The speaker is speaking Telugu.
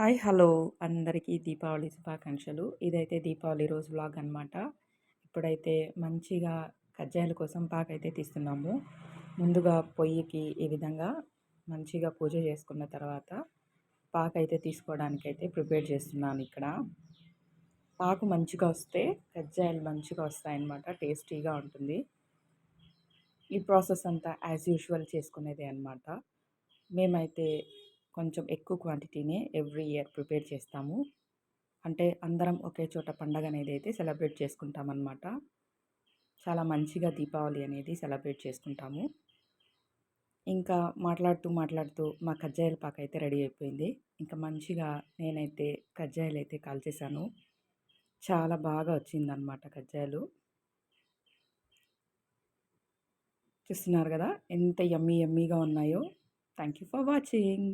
Hi hello. అందరికీ దీపావళి శుభాకాంక్షలు. ఇదైతే దీపావళి రోజు బ్లాగ్ అనమాట ఇప్పుడైతే మంచిగా కజ్జాయల కోసం పాకైతే తీస్తున్నాము. ముందుగా పొయ్యికి ఈ విధంగా మంచిగా పూజ చేసుకున్న తర్వాత పాక అయితే తీసుకోవడానికి అయితే ప్రిపేర్ చేస్తున్నాను ఇక్కడ. పాకు మంచిగా వస్తే కజ్జాయలు మంచిగా వస్తాయన్నమాట. టేస్టీగా ఉంటుంది. ఈ ప్రాసెస్ అంతా యాజ్ యూజువల్ చేసుకునేదే అనమాట మేమైతే కొంచెం ఎక్కువ క్వాంటిటీనే ఎవ్రీ ఇయర్ ప్రిపేర్ చేస్తాము. అంటే అందరం ఒకే చోట పండగ అనేది అయితే సెలబ్రేట్ చేసుకుంటామన్నమాట. చాలా మంచిగా దీపావళి అనేది సెలబ్రేట్ చేసుకుంటాము. ఇంకా మాట్లాడుతూ మాట్లాడుతూ మా కజ్జాయల పాక అయితే రెడీ అయిపోయింది. ఇంకా మంచిగా నేనైతే కజ్జాయలు అయితే కాల్చేశాను. చాలా బాగా వచ్చిందనమాట కజ్జాయలు. చూస్తున్నారు కదా ఎంత యమ్మీ యమ్మీగా ఉన్నాయో. Thank you for watching.